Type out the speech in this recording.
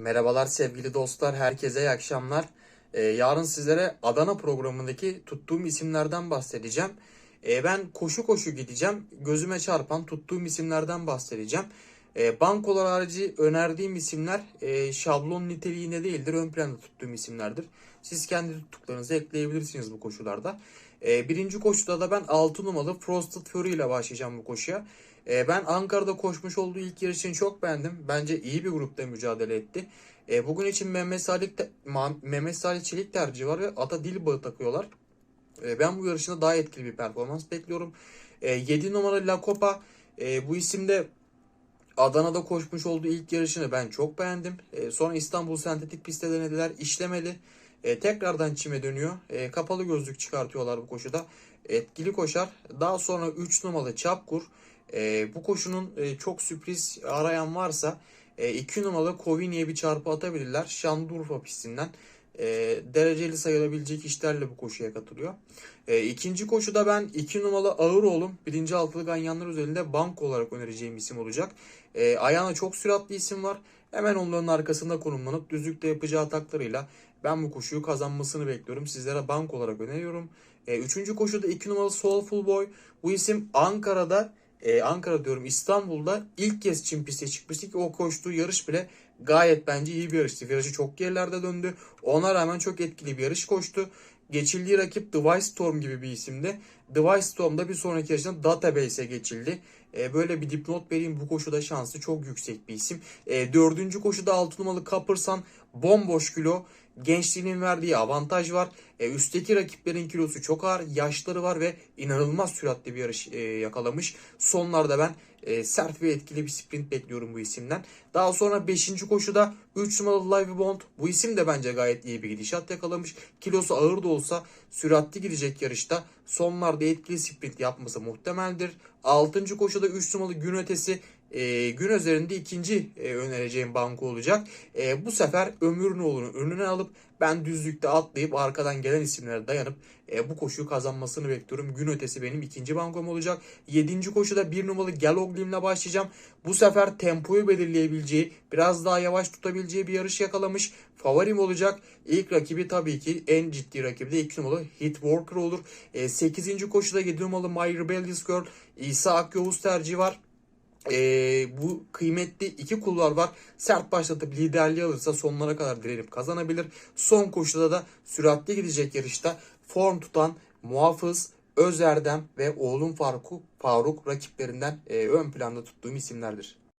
Merhabalar sevgili dostlar, herkese iyi akşamlar. Ee, yarın sizlere Adana programındaki tuttuğum isimlerden bahsedeceğim. Ee, ben koşu koşu gideceğim, gözüme çarpan tuttuğum isimlerden bahsedeceğim. Ee, bankolar harici önerdiğim isimler e, şablon niteliğinde değildir, ön planda tuttuğum isimlerdir. Siz kendi tuttuklarınızı ekleyebilirsiniz bu koşularda. Ee, birinci koşuda da ben 6 numaralı Frosted Fury ile başlayacağım bu koşuya. Ee, ben Ankara'da koşmuş olduğu ilk yarışını çok beğendim. Bence iyi bir grupta mücadele etti. Ee, bugün için Mehmet Salih, Mehmet Salih Çelik tercihi var ve ata dil bağı takıyorlar. Ee, ben bu yarışında daha etkili bir performans bekliyorum. Ee, 7 numaralı La Copa e, bu isimde Adana'da koşmuş olduğu ilk yarışını ben çok beğendim. Ee, sonra İstanbul sentetik pistte denediler. işlemedi. Ee, tekrardan çime dönüyor. Ee, kapalı gözlük çıkartıyorlar bu koşuda. Etkili koşar. Daha sonra 3 numaralı Çapkur. Ee, bu koşunun e, çok sürpriz arayan varsa 2 numaralı Kovini'ye bir çarpı atabilirler. Şanlıurfa pistinden. E, dereceli sayılabilecek işlerle bu koşuya katılıyor. E, ikinci koşuda ben 2 numaralı Ağıroğlu'm birinci altılı ganyanlar üzerinde bank olarak önereceğim isim olacak. E, ayağına çok süratli isim var. Hemen onların arkasında konumlanıp düzlükte yapacağı ataklarıyla ben bu koşuyu kazanmasını bekliyorum. Sizlere bank olarak öneriyorum. E, üçüncü koşuda 2 numaralı Soulful Boy. Bu isim Ankara'da e, Ankara diyorum İstanbul'da ilk kez çim piste çıkmıştı ki o koştuğu yarış bile gayet bence iyi bir yarıştı. Virajı çok gerilerde döndü. Ona rağmen çok etkili bir yarış koştu. Geçildiği rakip Device Storm gibi bir isimdi. Device Storm'da bir sonraki yarışında Database'e geçildi. E, böyle bir dipnot vereyim. Bu koşuda şansı çok yüksek bir isim. E, dördüncü koşuda 6 numaralı Kapırsan bomboş kilo. Gençliğinin verdiği avantaj var. E, üstteki rakiplerin kilosu çok ağır. Yaşları var ve inanılmaz süratli bir yarış e, yakalamış. Sonlarda ben e, sert ve etkili bir sprint bekliyorum bu isimden. Daha sonra 5. koşuda 3 numaralı Live Bond. Bu isim de bence gayet iyi bir gidişat yakalamış. Kilosu ağır da olsa süratli gidecek yarışta sonlarda etkili sprint yapması muhtemeldir. 6. koşuda 3 numaralı gün ötesi e, gün üzerinde ikinci e, önereceğim banko olacak. E, bu sefer Ömür Nolu'nun önüne alıp ben düzlükte atlayıp arkadan gelen isimlere dayanıp e, bu koşuyu kazanmasını bekliyorum. Gün ötesi benim ikinci bankom olacak. 7. koşuda 1 numaralı Galoglim'le başlayacağım. Bu sefer tempoyu belirleyebileceği, biraz daha yavaş tutabileceği bir yarış yakalamış. Favorim olacak. İlk rakibi tabii ki en ciddi rakibi de 2 numaralı Hit Walker olur. E, 8. koşuda 7 numaralı My Rebellious Girl İsa Akyavuz tercihi var. Ee, bu kıymetli iki kulvar var. Sert başlatıp liderliği alırsa sonlara kadar direnip kazanabilir. Son koşuda da süratli gidecek yarışta form tutan Muhafız, Özerdem ve oğlum Faruk, Faruk rakiplerinden e, ön planda tuttuğum isimlerdir.